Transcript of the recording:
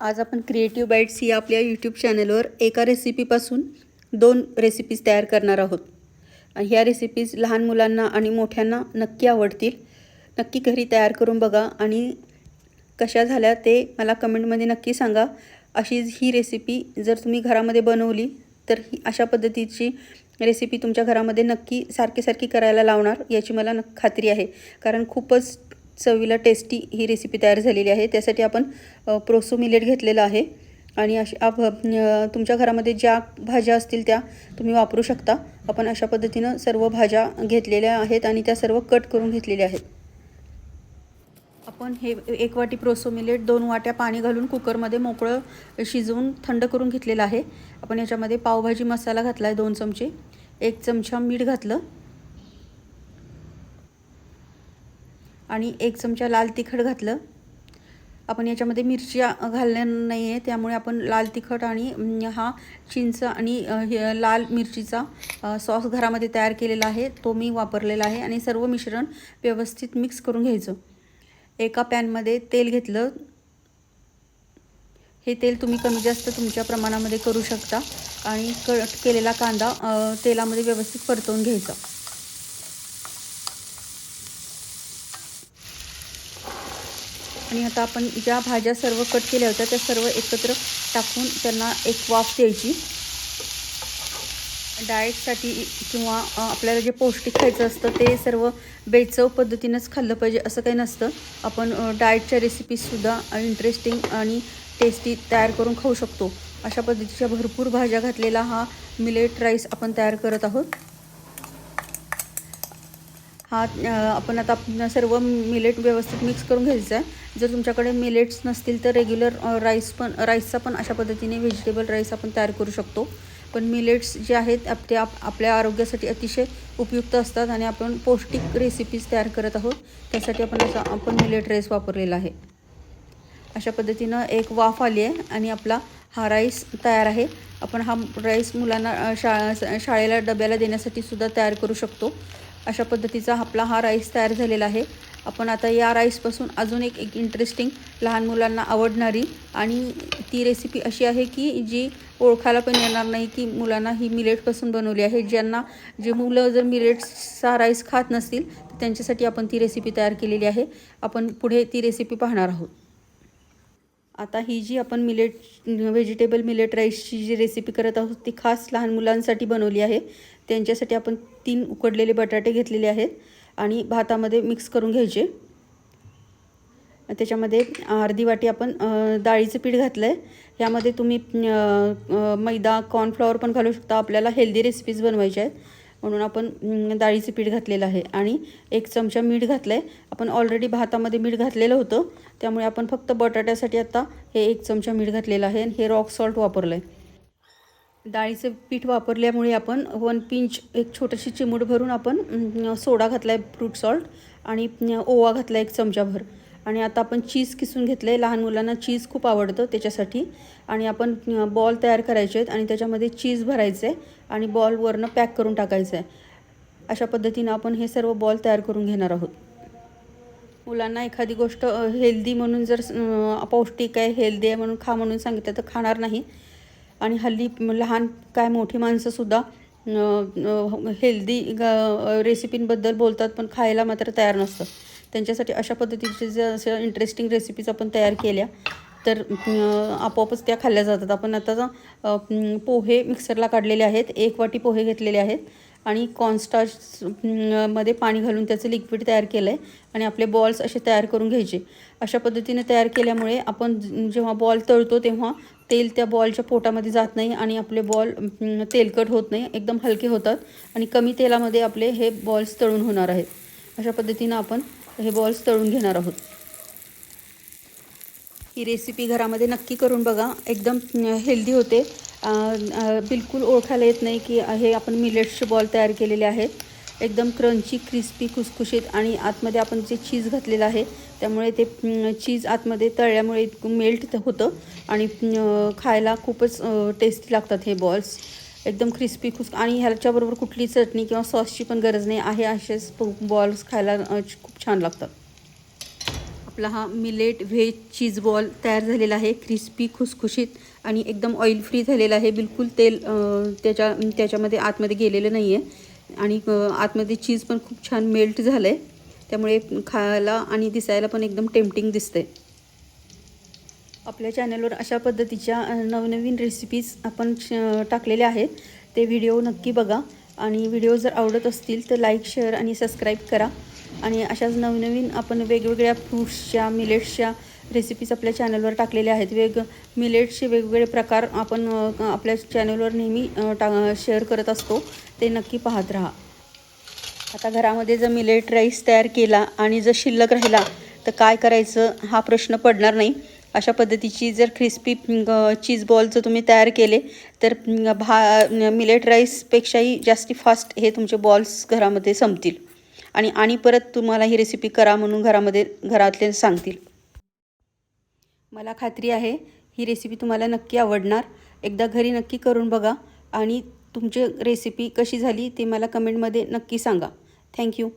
आज आपण creative bites ही आपल्या यूट्यूब चॅनलवर एका रेसिपीपासून दोन रेसिपीज तयार करणार आहोत. ह्या रेसिपीज लहान मुलांना आणि मोठ्यांना नक्की आवडतील. नक्की घरी तयार करून बघा आणि कशा झाल्या ते मला कमेंटमध्ये नक्की सांगा. अशी ही रेसिपी जर तुम्ही घरामध्ये बनवली तर ही अशा पद्धतीची रेसिपी तुमच्या घरामध्ये नक्की सारखी सारखी करायला लावणार याची मला न खात्री आहे. कारण खूपच चवीला टेस्टी ही रेसिपी तयार झालेली आहे. त्यासाठी आपण प्रोसो मिलेट घेतलेलं आहे. आणि अशा आप- तुमच्या घरामध्ये ज्या भाज्या असतील त्या तुम्ही वापरू शकता. आपण अशा पद्धतीनं सर्व भाज्या घेतलेल्या आहेत आणि त्या सर्व कट करून घेतलेल्या आहेत. आपण हे एक वाटी प्रोसो मिलेट दोन वाट्या पाणी घालून कुकरमध्ये मोकळं शिजवून थंड करून घेतलेलं आहे. आपण याच्यामध्ये पावभाजी मसाला घातला आहे दोन चमचे. एक चमचा मीठ घातलं. आणि एक चमचा लाल तिखट घातलं. आपण याच्यामध्ये मिरच्या घालल्या नाही आहे त्यामुळे आपण लाल तिखट आणि हा चिंच आणि हे लाल मिरचीचा सॉस घरामध्ये तयार केलेला आहे तो मी वापरलेला आहे आणि सर्व मिश्रण व्यवस्थित मिक्स करून घ्यायचं. एका पॅनमध्ये तेल घेतलं. हे तेल तुम्ही कमी जास्त तुमच्या प्रमाणामध्ये करू शकता आणि कट केलेला कांदा तेलामध्ये व्यवस्थित परतवून घ्यायचा. आणि आता आपण ज्या भाज्या सर्व कट केल्या होत्या त्या सर्व एकत्र टाकून त्यांना एक वाफ द्यायची. डाएटसाठी किंवा आपल्याला जे पौष्टिक खायचं असतं ते सर्व बेचव पद्धतीनंच खाल्लं पाहिजे असं काही नसतं. आपण डाएटच्या रेसिपीजसुद्धा इंटरेस्टिंग आणि टेस्टी तयार करून खाऊ शकतो. अशा पद्धतीच्या भरपूर भाज्या घातलेला हा मिलेट राईस आपण तयार करत आहोत. हा आपण आता आपण सर्व मिलेट व्यवस्थित मिक्स करून घ्यायचं आहे. जर तुमच्याकडे मिलेट्स नसतील तर रेग्युलर राईस पण राईसचा पण अशा पद्धतीने व्हेजिटेबल राईस आपण तयार करू शकतो. पण मिलेट्स जे आहेत आप ते आप आपल्या आरोग्यासाठी अतिशय उपयुक्त असतात आणि आपण पौष्टिक रेसिपीज तयार करत आहोत. त्यासाठी आपण असा आपण मिलेट राईस वापरलेला आहे. अशा पद्धतीनं एक वाफ आली आहे आणि आपला हा राईस तयार आहे. आपण हा राईस मुलांना शा शाळेला डब्याला देण्यासाठी सुद्धा तयार करू शकतो. अशा पद्धतीचा आपला हा राईस तयार झालेला आहे. आपण आता या राईसपासून अजून एक एक इंटरेस्टिंग लहान मुलांना आवडणारी आणि ती रेसिपी अशी आहे की जी ओळखायला पण येणार नाही की मुलांना ही मिलेटपासून बनवली आहे. ज्यांना जे मुलं जर मिलेट्सचा राईस खात नसतील तर त्यांच्यासाठी आपण ती रेसिपी तयार केलेली आहे. आपण पुढे ती रेसिपी पाहणार आहोत. आता ही जी आपण मिलेट व्हेजिटेबल मिलेट राईसची जी रेसिपी करत आहोत ती खास लहान मुलांसाठी बनवली आहे. त्यांच्यासाठी आपण तीन उकडलेले बटाटे घेतलेले आहेत आणि भातामध्ये मिक्स करून घ्यायचे. त्याच्यामध्ये अर्धी वाटी आपण डाळीचं पीठ घातलं आहे यामध्ये तुम्ही मैदा कॉर्नफ्लॉवर पण घालू शकता. आपल्याला हेल्दी रेसिपीज बनवायच्या आहेत. म्हणून आपण डाळीचं पीठ घातलेलं आहे. आणि एक चमचा मीठ घातलं आहे आपण ऑलरेडी भातामध्ये मीठ घातलेलं होतं. त्यामुळे आपण फक्त बटाट्यासाठी आता हे एक चमचा मीठ घातलेलं आहे आणि हे रॉक सॉल्ट वापरलं आहे डाळीचं पीठ वापरल्यामुळे आपण वन पिंच एक छोटीशी चिमूट भरून आपण सोडा घातला आहे फ्रूट सॉल्ट आणि ओवा घातला एक चमचाभर. आणि आता आपण चीज किसून घेतलं आहे लहान मुलांना चीज खूप आवडतं त्याच्यासाठी. आणि आपण बॉल तयार करायचे आहेत आणि त्याच्यामध्ये चीज भरायचं आहे आणि बॉलवरनं पॅक करून टाकायचं आहे अशा पद्धतीनं आपण हे सर्व बॉल तयार करून घेणार आहोत. मुलांना एखादी गोष्ट हेल्दी म्हणून जर पौष्टिक आहे हेल्दी आहे म्हणून खा म्हणून सांगितलं तर खाणार नाही. आणि हल्ली लहान काय मोठी माणसंसुद्धा हेल्दी रेसिपींबद्दल बोलतात पण खायला मात्र तयार नसतं त्यांच्यासाठी अशा पद्धतीचे जे अशा इंटरेस्टिंग रेसिपीज आपण तयार केल्या तर आपोआपच त्या खाल्ल्या जातात. आपण आता पोहे मिक्सरला काढलेले आहेत. एक वाटी पोहे घेतलेले आहेत. आणि कॉन्स्टार्च मध्ये पाणी घालून त्याचं लिक्विड तयार केलं आहे आणि आपले बॉल्स असे तयार करून घ्यायचे. अशा पद्धतीने तयार केल्यामुळे आपण जेव्हा बॉल तळतो तेव्हा तेल त्या बॉलच्या पोटामध्ये जात नाही आणि आपले बॉल तेलकट होत नाही एकदम हलके होतात आणि कमी तेलामध्ये आपले हे बॉल्स तळून होणार आहेत. अशा पद्धतीनं आपण हे बॉल्स तळून घेणार आहोत. ही रेसिपी घरामध्ये नक्की करून बघा. एकदम हेल्दी होते. बिलकुल ओळखायला येत नाही की हे आपण मिलेट्सचे बॉल तयार केलेले आहेत. एकदम क्रंची क्रिस्पी खुसखुशीत आणि आतमध्ये आपण जे चीज घातलेलं आहे त्यामुळे ते चीज आतमध्ये तळल्यामुळे इतकं मेल्ट होतं आणि खायला खूपच टेस्टी लागतात हे बॉल्स एकदम क्रिस्पी खुस आणि ह्याच्याबरोबर कुठली चटणी किंवा सॉसची पण गरज नाही आहे असेच बॉल्स खायला खूप छान लागतात. आपला हा मिलेट व्हेज चीज बॉल तयार झालेला आहे क्रिस्पी खुसखुशीत आणि एकदम ऑइल फ्री झालेला आहे. बिलकुल तेल त्याच्या त्याच्यामध्ये आतमध्ये गेलेलं नाही आहे आणि आतमध्ये चीज पण खूप छान मेल्ट झालं आहे त्यामुळे खायला आणि दिसायला पण एकदम टेम्पटिंग दिसते आपल्या चॅनलवर अशा पद्धतीच्या नवनवीन रेसिपीज आपण टाकलेल्या आहेत. ते व्हिडिओ नक्की बघा. आणि व्हिडिओ जर आवडत असतील तर लाईक शेअर आणि सबस्क्राईब करा. आणि अशाच नवनवीन आपण वेगवेगळ्या फ्रूट्सच्या मिलेट्सच्या रेसिपीज आपल्या चॅनलवर टाकलेल्या आहेत. वेग मिलेटचे वेगवेगळे प्रकार आपण आपल्या चॅनलवर नेहमी टा शेअर करत असतो. ते नक्की पाहत राहा. आता घरामध्ये जर मिलेट राईस तयार केला आणि जर शिल्लक राहिला तर काय करायचं हा प्रश्न पडणार नाही. अशा पद्धतीची जर क्रिस्पी चीज बॉल जर तुम्ही तयार केले तर भा मिलेट राईसपेक्षाही जास्ती फास्ट हे तुमचे बॉल्स घरामध्ये संपतील. आणि आणि परत तुम्हाला ही रेसिपी करा म्हणून घरामध्ये घरातले सांगतील. मला खात्री आहे ही रेसिपी तुम्हाला नक्की आवडणार. एकदा घरी नक्की करून बघा आणि तुमची रेसिपी कशी झाली ते मला कमेंटमध्ये नक्की सांगा. थँक्यू